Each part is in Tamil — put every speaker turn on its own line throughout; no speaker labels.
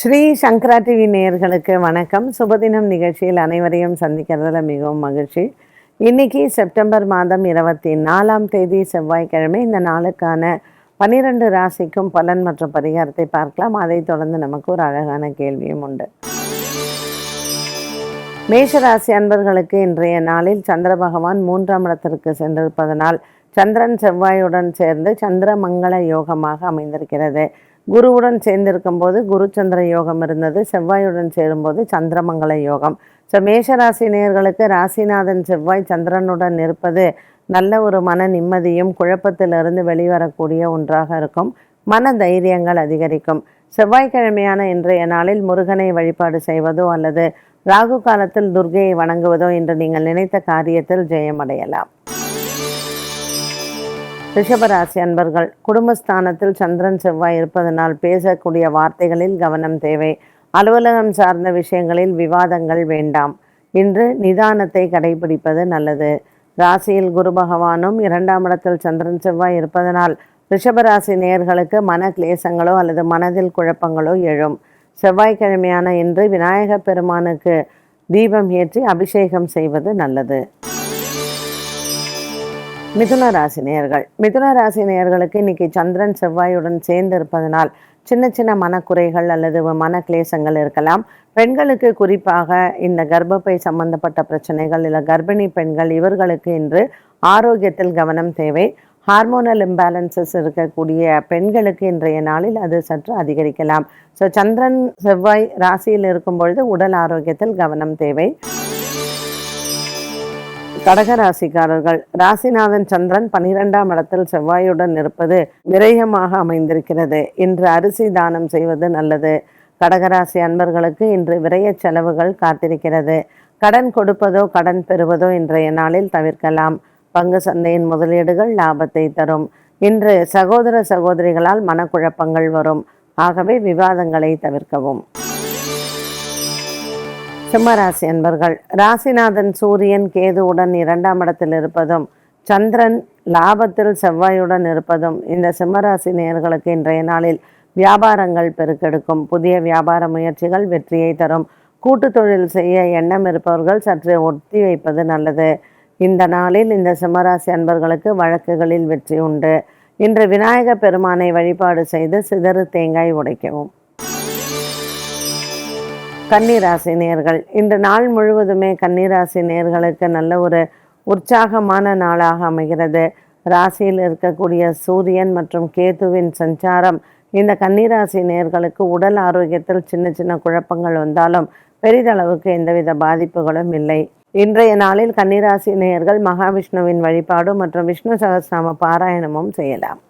ஸ்ரீ சங்கரா டிவி நேயர்களுக்கு வணக்கம். சுபதினம் நிகழ்ச்சியில் அனைவரையும் சந்திக்கிறதுல மிகவும் மகிழ்ச்சி. இன்னைக்கு செப்டம்பர் மாதம் இருபத்தி நாலாம் தேதி செவ்வாய்க்கிழமை. இந்த நாளுக்கான பன்னிரெண்டு ராசிக்கும் பலன் மற்றும் பரிகாரத்தை பார்க்கலாம். அதைத் தொடர்ந்து நமக்கு ஒரு அழகான கேள்வியும் உண்டு. மேஷராசி அன்பர்களுக்கு இன்றைய நாளில் சந்திர பகவான் மூன்றாம் இடத்திற்கு சென்றிருப்பதனால் சந்திரன் செவ்வாயுடன் சேர்ந்து சந்திர மங்கள யோகமாக அமைந்திருக்கிறது. குருவுடன் சேர்ந்திருக்கும் போது குரு சந்திர யோகம் இருந்தது செவ்வாயுடன் சேரும்போது சந்திரமங்கல யோகம். ஸோ மேஷராசி நேர்களுக்கு ராசிநாதன் செவ்வாய் சந்திரனுடன் இருப்பது நல்ல ஒரு மன நிம்மதியும் குழப்பத்திலிருந்து வெளிவரக்கூடிய ஒன்றாக இருக்கும். மன தைரியங்கள் அதிகரிக்கும். செவ்வாய்க்கிழமையான இன்றைய நாளில் முருகனை வழிபாடு செய்வதோ அல்லது ராகு காலத்தில் துர்கையை வணங்குவதோ என்று நீங்கள் நினைத்த காரியத்தில் ஜெயமடையலாம். ரிஷபராசி அன்பர்கள் குடும்பஸ்தானத்தில் சந்திரன் செவ்வாய் இருப்பதனால் பேசக்கூடிய வார்த்தைகளில் கவனம் தேவை. அலுவலகம் சார்ந்த விஷயங்களில் விவாதங்கள் வேண்டாம். இன்று நிதானத்தை கடைபிடிப்பது நல்லது. ராசியில் குரு பகவானும் இரண்டாம் இடத்தில் சந்திரன் செவ்வாய் இருப்பதனால் ரிஷபராசி நேர்களுக்கு மன கிளேசங்களோ அல்லது மனதில் குழப்பங்களோ எழும். செவ்வாய்க்கிழமையான இன்று விநாயகப் பெருமானுக்கு தீபம் ஏற்றி அபிஷேகம் செய்வது நல்லது. மிதுன ராசி நேயர்கள். மிதுன ராசி நேயர்களுக்கு இன்னைக்கு சந்திரன் செவ்வாயுடன் சேர்ந்து இருப்பதனால் சின்ன சின்ன மனக்குறைகள் அல்லது மன கிளேசங்கள் இருக்கலாம். பெண்களுக்கு குறிப்பாக இந்த கர்ப்பப்பை சம்பந்தப்பட்ட பிரச்சனைகள் இல்லை கர்ப்பிணி பெண்கள் இவர்களுக்கு இன்று ஆரோக்கியத்தில் கவனம் தேவை. ஹார்மோனல் இம்பேலன்சஸ் இருக்கக்கூடிய பெண்களுக்கு இன்றைய நாளில் அது சற்று அதிகரிக்கலாம். ஸோ சந்திரன் செவ்வாய் ராசியில் இருக்கும் பொழுது உடல் ஆரோக்கியத்தில் கவனம் தேவை. கடகராசிக்காரர்கள். ராசிநாதன் சந்திரன் பனிரெண்டாம் இடத்தில் செவ்வாயுடன் இருப்பது விரயமாக அமைந்திருக்கிறது. இன்று அரிசி தானம் செய்வது நல்லது. கடகராசி அன்பர்களுக்கு இன்று விரய செலவுகள் காத்திருக்கிறது. கடன் கொடுப்பதோ கடன் பெறுவதோ இன்றைய நாளில் தவிர்க்கலாம். பங்கு சந்தையின் முதலீடுகள் லாபத்தை தரும். இன்று சகோதர சகோதரிகளால் மனக்குழப்பங்கள் வரும். ஆகவே விவாதங்களை தவிர்க்கவும். சிம்மராசி அன்பர்கள். ராசிநாதன் சூரியன் கேதுவுடன் இரண்டாம் இடத்தில் இருப்பதும் சந்திரன் லாபத்தில் செவ்வாயுடன் இருப்பதும் இந்த சிம்மராசி நேயர்களுக்கு இன்றைய நாளில் வியாபாரங்கள் பெருக்கெடுக்கும். புதிய வியாபார முயற்சிகள் வெற்றியை தரும். கூட்டு தொழில் செய்ய எண்ணம் இருப்பவர்கள் சற்று ஒத்தி வைப்பது நல்லது. இந்த நாளில் இந்த சிம்மராசி அன்பர்களுக்கு வழக்குகளில் வெற்றி உண்டு. இன்று விநாயக பெருமானை வழிபாடு செய்து சிதறு தேங்காய் உடைக்கவும். கன்னிராசி நேர்கள் இன்று நாள் முழுவதுமே கன்னிராசி நேர்களுக்கு நல்ல ஒரு உற்சாகமான நாளாக அமைகிறது. ராசியில் இருக்கக்கூடிய சூரியன் மற்றும் கேதுவின் சஞ்சாரம் இந்த கன்னிராசி நேர்களுக்கு உடல் ஆரோக்கியத்தில் சின்ன சின்ன குழப்பங்கள் வந்தாலும் பெரிதளவுக்கு எந்தவித பாதிப்புகளும் இல்லை. இன்றைய நாளில் கன்னிராசி நேயர்கள் மகாவிஷ்ணுவின் வழிபாடு மற்றும் விஷ்ணு சகஸ்நாம பாராயணமும் செய்யலாம்.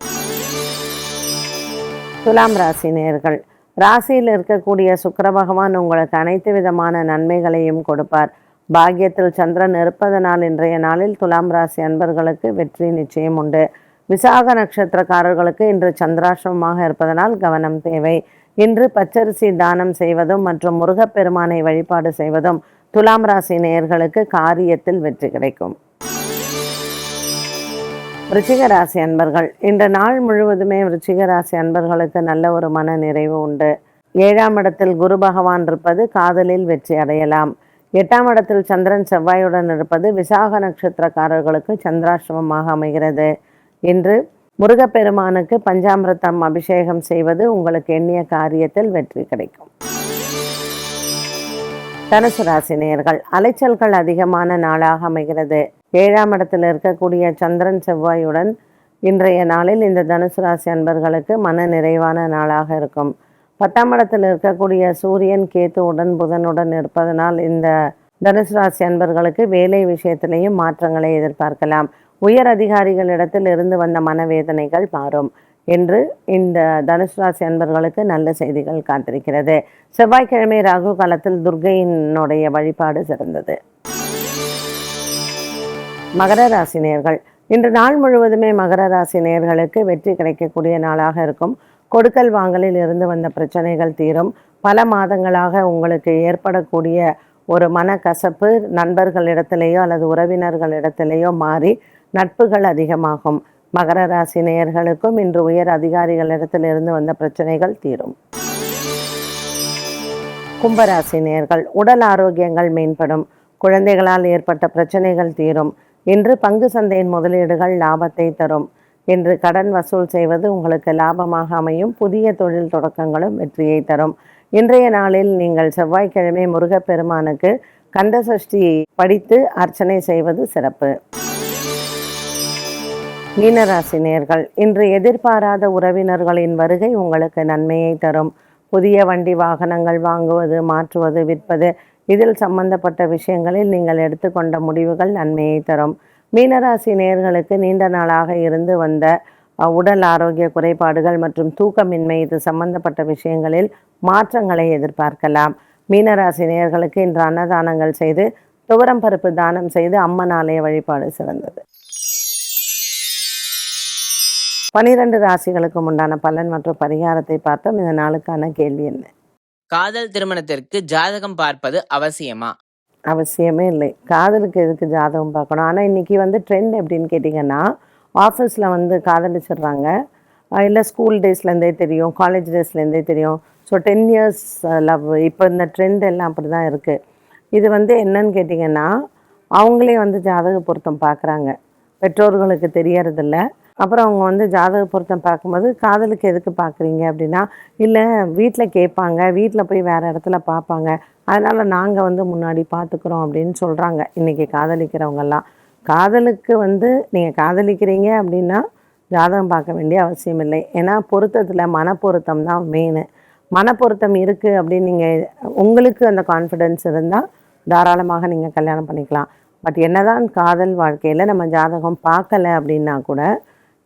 துலாம் ராசி நேயர்கள் ராசியில் இருக்கக்கூடிய சுக்கர பகவான் உங்களுக்கு அனைத்து விதமான நன்மைகளையும் கொடுப்பார். பாக்கியத்தில் சந்திரன் இருப்பதனால் இன்றைய நாளில் துலாம் ராசி அன்பர்களுக்கு வெற்றி நிச்சயம் உண்டு. விசாக நட்சத்திரக்காரர்களுக்கு இன்று சந்திராசிரமமாக இருப்பதனால் கவனம் தேவை. இன்று பச்சரிசி தானம் செய்வதும் மற்றும் முருகப்பெருமானை வழிபாடு செய்வதும் துலாம் ராசி நேயர்களுக்கு காரியத்தில் வெற்றி கிடைக்கும். ரிச்சிகராசி அன்பர்கள் இந்த நாள் முழுவதுமே ரிச்சிகராசி அன்பர்களுக்கு நல்ல ஒரு மன நிறைவு உண்டு. ஏழாம் இடத்தில் குரு பகவான் இருப்பது காதலில் வெற்றி அடையலாம். எட்டாம் இடத்தில் சந்திரன் செவ்வாயுடன் இருப்பது விசாக நட்சத்திரக்காரர்களுக்கு சந்திராசிரமமாக அமைகிறது. இன்று முருகப்பெருமானுக்கு பஞ்சாமிரதம் அபிஷேகம் செய்வது உங்களுக்கு எண்ணிய காரியத்தில் வெற்றி கிடைக்கும். தனுசு ராசி நேர்கள் அலைச்சல்கள் அதிகமான நாளாக அமைகிறது. ஏழாம் இடத்தில் இருக்கக்கூடிய சந்திரன் செவ்வாயுடன் இன்றைய நாளில் இந்த தனுசு ராசி அன்பர்களுக்கு மன நிறைவான நாளாக இருக்கும். பத்தாம் இடத்தில் இருக்கக்கூடிய சூரியன் கேத்துவுடன் புதனுடன் இருப்பதனால் இந்த தனுசு ராசி அன்பர்களுக்கு வேலை விஷயத்திலையும் மாற்றங்களை எதிர்பார்க்கலாம். உயர் அதிகாரிகளிடத்தில் இருந்து வந்த மனவேதனைகள் மாறும் என்று இந்த தனுசு ராசி அன்பர்களுக்கு நல்ல செய்திகள் காத்திருக்கிறது. செவ்வாய்க்கிழமை ராகு காலத்தில் துர்கையினுடைய வழிபாடு சிறந்தது. மகர ராசி நேர்கள். இன்று நாள் முழுவதுமே மகர ராசி நேர்களுக்கு வெற்றி கிடைக்கக்கூடிய நாளாக இருக்கும். கொடுக்கல் வாங்கலில் இருந்து வந்த பிரச்சனைகள் தீரும். பல மாதங்களாக உங்களுக்கு ஏற்படக்கூடிய ஒரு மனக்கசப்பு நண்பர்களிடத்திலேயோ அல்லது உறவினர்களிடத்திலேயோ மாறி நட்புகள் அதிகமாகும். மகர ராசி நேயர்களுக்கும் இன்று உயர் அதிகாரிகளிடத்திலிருந்து வந்த பிரச்சனைகள் தீரும். கும்பராசி நேர்கள் உடல் ஆரோக்கியங்கள் மேம்படும். குழந்தைகளால் ஏற்பட்ட பிரச்சனைகள் தீரும். இன்று பங்கு சந்தையின் முதலீடுகள் லாபத்தை தரும். இன்று கடன் வசூல் செய்வது உங்களுக்கு லாபமாக அமையும். புதிய தொழில் தொடக்கங்களும் வெற்றியை தரும். இன்றைய நாளில் நீங்கள் செவ்வாய்க்கிழமை முருகப்பெருமானுக்கு கந்த சஷ்டியை படித்து அர்ச்சனை செய்வது சிறப்பு. மீனராசி நேர்கள் இன்று எதிர்பாராத உறவினர்களின் வருகை உங்களுக்கு நன்மையை தரும். புதிய வண்டி வாகனங்கள் வாங்குவது மாற்றுவது விற்பது இதில் சம்பந்தப்பட்ட விஷயங்களில் நீங்கள் எடுத்துக்கொண்ட முடிவுகள் நன்மையை தரும். மீனராசி நேர்களுக்கு நீண்ட நாளாக இருந்து வந்த உடல் ஆரோக்கிய குறைபாடுகள் மற்றும் தூக்கமின்மை இது சம்பந்தப்பட்ட விஷயங்களில் மாற்றங்களை எதிர்பார்க்கலாம். மீனராசி நேர்களுக்கு இன்று அன்னதானங்கள் செய்து துவரம் பருப்பு தானம் செய்து அம்மன் ஆலய வழிபாடு சிறந்தது. பனிரெண்டு ராசிகளுக்கு உண்டான பலன் மற்றும் பரிகாரத்தை பார்த்தோம். இந்த நாளுக்கான கேள்வி என்ன?
காதல் திருமணத்திற்கு ஜாதகம் பார்ப்பது அவசியமா?
அவசியமே இல்லை. காதலுக்கு எதுக்கு ஜாதகம் பார்க்கணும்? ஆனால் இன்றைக்கி வந்து ட்ரெண்ட் எப்படின்னு கேட்டிங்கன்னா ஆஃபீஸில் வந்து காதலிச்சிடுறாங்க. இல்லை ஸ்கூல் டேஸ்லேருந்தே தெரியும் காலேஜ் டேஸ்லேருந்தே தெரியும். ஸோ டென் இயர்ஸ் லவ் இப்போ இந்த ட்ரெண்ட் எல்லாம் அப்படி தான் இருக்குது இது வந்து என்னன்னு கேட்டிங்கன்னா அவங்களே வந்து ஜாதக பொருத்தம் பார்க்குறாங்க. பெற்றோர்களுக்கு தெரியறதில்ல. அப்புறம் அவங்க வந்து ஜாதக பொருத்தம் பார்க்கும்போது காதலுக்கு எதுக்கு பார்க்குறீங்க? அப்படின்னா இல்லை வீட்டில் கேட்பாங்க. வீட்டில் போய் வேறு இடத்துல பார்ப்பாங்க. அதனால் நாங்கள் வந்து முன்னாடி பார்த்துக்குறோம் அப்படின்னு சொல்கிறாங்க இன்றைக்கி காதலிக்கிறவங்கெல்லாம். காதலுக்கு வந்து நீங்கள் காதலிக்கிறீங்க அப்படின்னா ஜாதகம் பார்க்க வேண்டிய அவசியம் இல்லை. ஏன்னா பொருத்தத்தில் மனப்பொருத்தம் தான் மெயின் மனப்பொருத்தம் இருக்குது அப்படின்னு நீங்கள் உங்களுக்கு அந்த கான்ஃபிடென்ஸ் இருந்தால் தாராளமாக நீங்கள் கல்யாணம் பண்ணிக்கலாம். பட் என்னதான் காதல் வாழ்க்கையில் நம்ம ஜாதகம் பார்க்கல அப்படின்னா கூட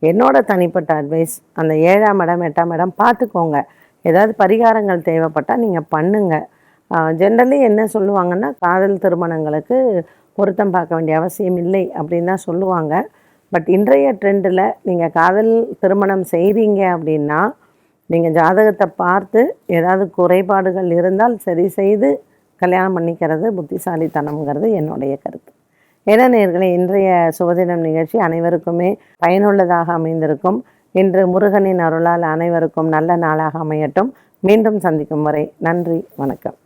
என்னோட தனிப்பட்ட அட்வைஸ் அந்த ஏழாம் இடம் எட்டாம் இடம் பார்த்துக்கோங்க. ஏதாவது பரிகாரங்கள் தேவைப்பட்டால் நீங்கள் பண்ணுங்கள் ஜென்ரலி என்ன சொல்லுவாங்கன்னா காதல் திருமணங்களுக்கு பொருத்தம் பார்க்க வேண்டிய அவசியம் இல்லை அப்படின்னு தான் சொல்லுவாங்க. பட் இன்றைய ட்ரெண்டில் நீங்கள் காதல் திருமணம் செய்கிறீங்க அப்படின்னா நீங்கள் ஜாதகத்தை பார்த்து ஏதாவது குறைபாடுகள் இருந்தால் சரி செய்து கல்யாணம் பண்ணிக்கிறது புத்திசாலித்தனம்ங்கிறது என்னுடைய கருத்து. ஏன்னா இன்றைய சுபதினம் நிகழ்ச்சி அனைவருக்குமே பயனுள்ளதாக அமைந்திருக்கும். இன்று முருகனின் அருளால் அனைவருக்கும் நல்ல நாளாக அமையட்டும். மீண்டும் சந்திக்கும் வரை நன்றி வணக்கம்.